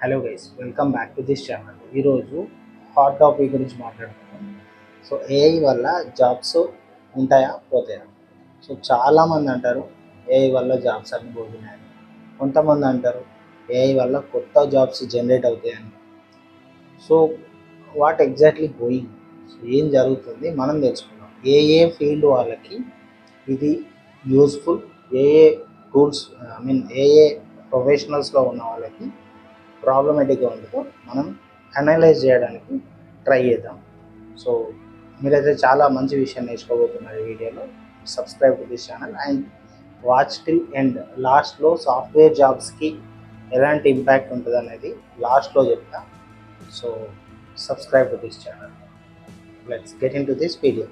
Hello guys welcome back to this channel ఈరోజు hot topic గురించి మాట్లాడుతున్నాం సో ఏఐ వల్ల జాబ్స్ ఉంటాయా? పోతాయా? సో చాలామంది అంటారు ఏఐ వల్ల జాబ్స్ అన్ని పోతున్నాయని. కొంతమంది అంటారు ఏఐ వల్ల కొత్త జాబ్స్ జనరేట్ అవుతాయని. So what exactly going so ఏం జరుగుతుంది? మనం తెలుసుకుందాం. ఏ ఏ ఫీల్డ్ వాళ్ళకి ఇది యూస్ఫుల్ ఏ ఏ టూల్స్ ఐ మీన్ ఏ ఏ ప్రొఫెషనల్స్లో ఉన్న వాళ్ళకి ప్రాబ్లమేటిక్గా ఉందో మనం అనలైజ్ చేయడానికి ట్రై చేద్దాం. సో మీరైతే చాలా మంచి విషయం నేర్చుకోబోతున్నారు ఈ వీడియోలో. Subscribe to this channel and watch till end లాస్ట్లో సాఫ్ట్వేర్ జాబ్స్కి ఎలాంటి ఇంపాక్ట్ ఉంటుంది అనేది లాస్ట్లో చెప్తా. So subscribe to this channel let's get into this video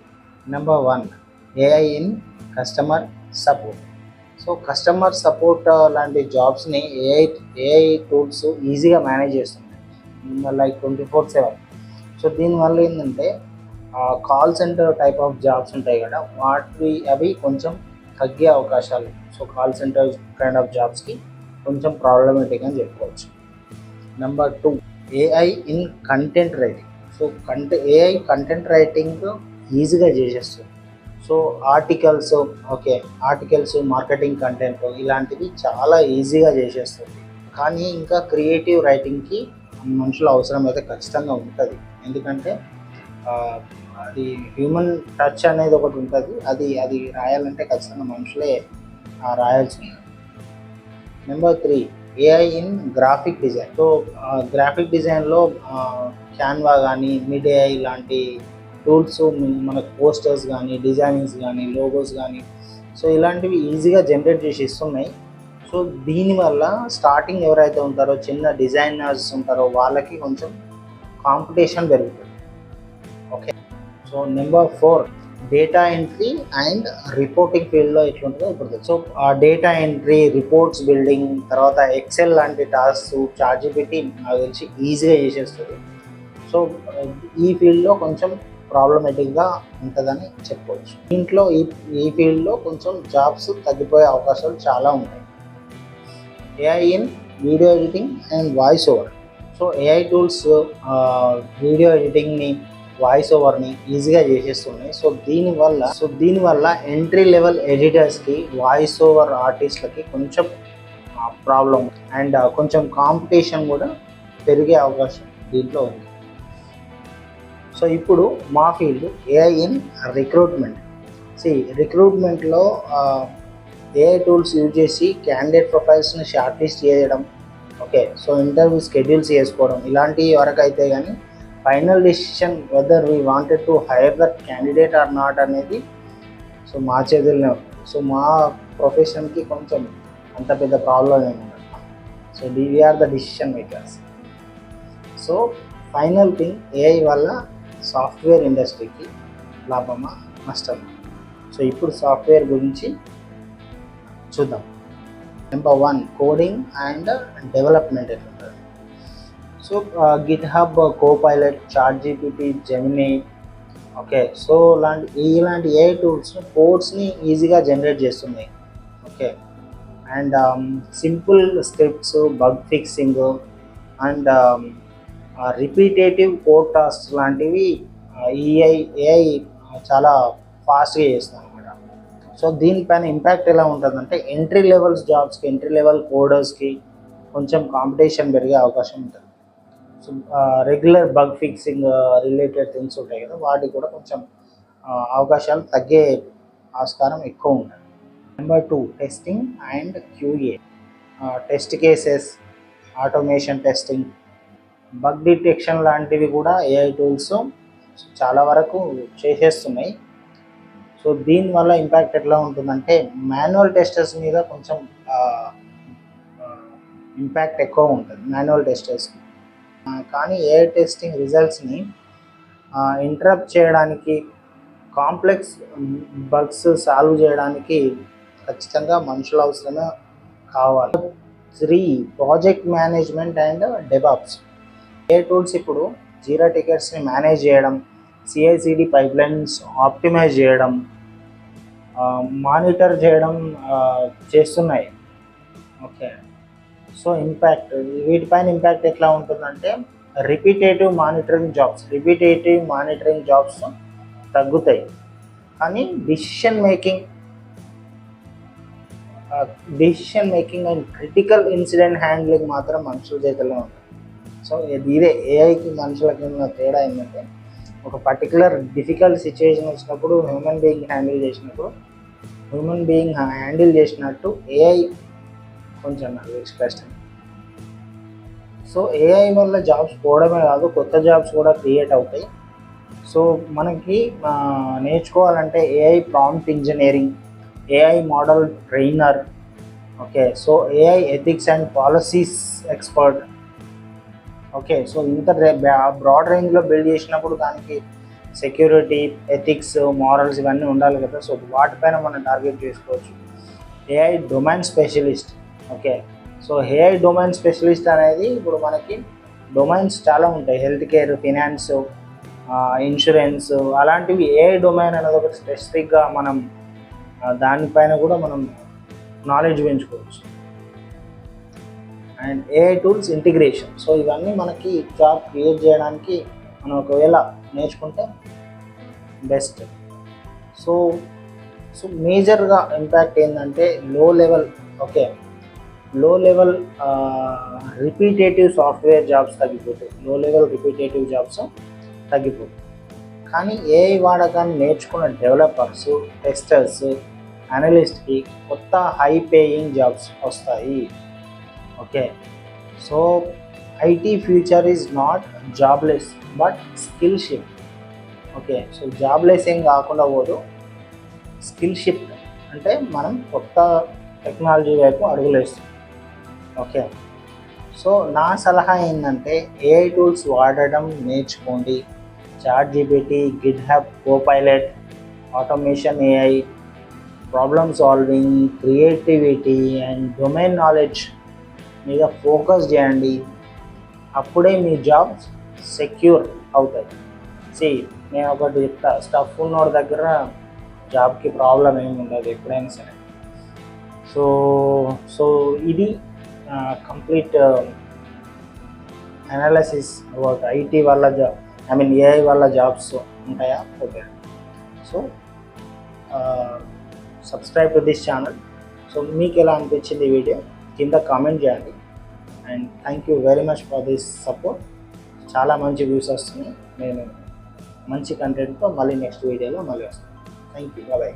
number one AI in customer support so customer support లాంటి జాబ్స్ని ఏఐ ఏఐ టూల్స్ ఈజీగా మేనేజ్ చేస్తున్నాయి. Like twenty four seven so దీనివల్ల ఏంటంటే call centre type of jobs ఉంటాయి కదా వాటి అవి కొంచెం తగ్గే అవకాశాలు. So call centre kind of జాబ్స్కి కొంచెం ప్రాబ్లమేటిక్ అని చెప్పుకోవచ్చు. Number two AI in content writing so కంటె ఏఐ కంటెంట్ రైటింగ్ ఈజీగా చేసేస్తుంది. So articles okay articles marketing content ఇలాంటివి చాలా ఈజీగా చేసేస్తుంది. కానీ ఇంకా క్రియేటివ్ రైటింగ్కి మనుషుల అవసరం అయితే ఖచ్చితంగా ఉంటుంది. ఎందుకంటే అది హ్యూమన్ టచ్ అనేది ఒకటి ఉంటుంది. అది అది రాయాలంటే ఖచ్చితంగా మనుషులే ఆ, number three AI in graphic design so graphic డిజైన్లో క్యాన్వా కానీ మిడ్ ఏఐ లాంటి టూల్స్ మనకు పోస్టర్స్ కానీ డిజైనింగ్స్ కానీ లోగోస్ కానీ సో ఇలాంటివి ఈజీగా జనరేట్ చేసి ఇస్తున్నాయి. సో దీనివల్ల స్టార్టింగ్ ఎవరైతే ఉంటారో చిన్న డిజైనర్స్ ఉంటారో వాళ్ళకి కొంచెం కాంపిటీషన్ పెరుగుతుంది. Okay so number four data entry and reporting ఫీల్డ్లో ఎట్లుంటుందో ఇప్పుడు సో ఆ డేటా ఎంట్రీ రిపోర్ట్స్ బిల్డింగ్ తర్వాత ఎక్సెల్ లాంటి టాస్క్ చార్జిబిటీ నాకు తెలిసి ఈజీగా చేసేస్తుంది. సో ఈ ఫీల్డ్లో కొంచెం ప్రాబ్లమేటిక్గా ఉంటుందని చెప్పుకోవచ్చు దీంట్లో ఈ ఈ ఫీల్డ్లో కొంచెం జాబ్స్ తగ్గిపోయే అవకాశాలు చాలా ఉంటాయి. AI in video editing and voice over so AI tools video ఎడిటింగ్ని voice ఓవర్ని ఈజీగా చేసేస్తున్నాయి. సో దీనివల్ల సో దీనివల్ల ఎంట్రీ లెవెల్ ఎడిటర్స్కి వాయిస్ ఓవర్ ఆర్టిస్ట్లకి కొంచెం ప్రాబ్లం అండ్ కొంచెం కాంపిటీషన్ కూడా పెరిగే అవకాశం దీంట్లో ఉంది. సో ఇప్పుడు మా ఫీల్డ్ ఏఐ ఇన్ రిక్రూట్మెంట్ సి రిక్రూట్మెంట్లో ఏఐ టూల్స్ యూజ్ చేసి క్యాండిడేట్ ప్రొఫైల్స్ని షార్ట్ లిస్ట్ చేయడం ఓకే సో ఇంటర్వ్యూ షెడ్యూల్స్ చేసుకోవడం ఇలాంటి వరకు అయితే కానీ final decision whether we wanted to hire that candidate or not అనేది సో మా చేతుల్లో సో మా ప్రొఫెషన్కి కొంచెం అంత పెద్ద ప్రాబ్లం ఏమి so we are the decision makers so final thing AI వల్ల సాఫ్ట్వేర్ ఇండస్ట్రీకి లాభమా నష్టమా? సో ఇప్పుడు సాఫ్ట్వేర్ గురించి చూద్దాం. Number one coding and development ఎట్లుంటుంది so GitHub Copilot ChatGPT Gemini okay so లాంటి ఇలాంటి ఏ టూల్స్ కోడ్స్ని ఈజీగా జనరేట్ చేస్తున్నాయి. Okay and simple scripts bug fixing and repetitive code task లాంటివి ఈఐ ఏఐ చాలా ఫాస్ట్గా చేస్తుంది అనమాట సో దీనిపైన ఇంపాక్ట్ ఎలా ఉంటుందంటే ఎంట్రీ లెవెల్స్ జాబ్స్కి ఎంట్రీ లెవెల్ కోడర్స్కి కొంచెం కాంపిటీషన్ పెరిగే అవకాశం ఉంటుంది. So regular bug fixing related things ఉంటాయి కదా వాటికి కూడా కొంచెం అవకాశాలు తగ్గే ఆస్కారం ఎక్కువ ఉంటుంది. Number two testing and QA test cases automation testing bug detection లాంటివి కూడా ఏఐ టూల్స్ చాలా వరకు చేసేస్తున్నాయి. సో దీనివల్ల ఇంపాక్ట్ ఎట్లా ఉంటుందంటే మాన్యువల్ టెస్టర్స్ మీద కొంచెం ఇంపాక్ట్ ఎక్కువ ఉంటుంది మాన్యువల్ టెస్టర్స్ కానీ ఏఐ టెస్టింగ్ రిజల్ట్స్ని ఇంటరప్ట్ చేయడానికి కాంప్లెక్స్ బగ్స్ సాల్వ్ చేయడానికి ఖచ్చితంగా మనుషుల అవసరమే కావాలి. Three project management and DevOps A tools ఇప్పుడు జీరా టికెట్స్ని మేనేజ్ చేయడం సిఐసిడి పైప్లైన్స్ ఆప్టిమైజ్ చేయడం మానిటర్ చేయడం చేస్తున్నాయి. ఓకే సో ఇంపాక్ట్ వీటిపైన ఇంపాక్ట్ ఎట్లా ఉంటుందంటే repetitive monitoring jobs repetitive monitoring jobs తగ్గుతాయి. కానీ decision making decision making and critical incident handling మాత్రం మనుషుల చేతిలో ఉంటుంది. సో ఇదే ఏఐకి మనుషులకి ఉన్న తేడా ఏంటంటే ఒక పర్టికులర్ డిఫికల్ట్ సిచ్యువేషన్ వచ్చినప్పుడు హ్యూమన్ బీయింగ్ హ్యాండిల్ చేసినప్పుడు హ్యూమన్ బీయింగ్ హ్యాండిల్ చేసినట్టు ఏఐ కొంచెం నాకు తెలిసి కష్టం సో ఏఐ వల్ల జాబ్స్ పోవడమే కాదు కొత్త జాబ్స్ కూడా క్రియేట్ అవుతాయి. సో మనకి నేర్చుకోవాలంటే AI prompt engineering AI model trainer okay so AI ethics and policies expert okay so ఇంత బ్రాడ్ రేంజ్లో బిల్డ్ చేసినప్పుడు దానికి సెక్యూరిటీ ఎథిక్స్ మారల్స్ ఇవన్నీ ఉండాలి కదా. సో వాటిపైన మనం టార్గెట్ చేసుకోవచ్చు. AI domain specialist okay so AI domain specialist అనేది ఇప్పుడు మనకి డొమైన్స్ చాలా ఉంటాయి. హెల్త్ కేర్ ఫినాన్స్ ఇన్సూరెన్స్ అలాంటివి ఏఐ డొమైన్ అనేది ఒకటి స్పెసిఫిక్గా మనం దానిపైన కూడా మనం నాలెడ్జ్ పెంచుకోవచ్చు. And AI tools integration so ఇవన్నీ మనకి జాబ్ క్రియేట్ చేయడానికి మనం ఒకవేళ నేర్చుకుంటే బెస్ట్ సో సో మేజర్గా ఇంపాక్ట్ ఏంటంటే low level okay low level repetitive software jobs తగ్గిపోతాయి. లో లెవెల్ రిపీటేటివ్ జాబ్స్ తగ్గిపోతాయి. కానీ ఏఐ వాడకాన్ని నేర్చుకున్న డెవలపర్స్ టెస్టర్స్ అనలిస్ట్కి కొత్త హై పేయింగ్ జాబ్స్ వస్తాయి. Okay. So IT future is not jobless but skill shift okay. So jobless ఏం కాకుండా పోదు. స్కిల్ షిఫ్ట్ అంటే మనం కొత్త టెక్నాలజీ వైపు అడుగులేస్తాం ఓకే. సో నా సలహా ఏంటంటే ఏఐ టూల్స్ వాడడం నేర్చుకోండి. ChatGPT GitHub Copilot automation AI problem solving creativity and domain knowledge. మీద ఫోకస్ చేయండి. అప్పుడే మీ జాబ్స్ సెక్యూర్ అవుతాయి. సి నేను ఒకటి చెప్తా స్టఫ్ ఉన్నోడి దగ్గర జాబ్కి ప్రాబ్లం ఏమి ఉండదు ఎప్పుడైనా సరే. సో సో ఇది కంప్లీట్ అనాలిసిస్ అబౌట్ ఐటీ వల్ల జాబ్ ఐ మీన్ ఏఐ వల్ల జాబ్స్ ఉంటాయా? Okay so subscribe to this channel so మీకు ఎలా అనిపించింది ఈ వీడియో కింద కామెంట్ చేయండి. And thank you very much for this support. చాలా మంచి వ్యూస్ వస్తున్నాయి. నేను మంచి కంటెంట్తో మళ్ళీ నెక్స్ట్ వీడియోలో మళ్ళీ వస్తాను. Thank you bye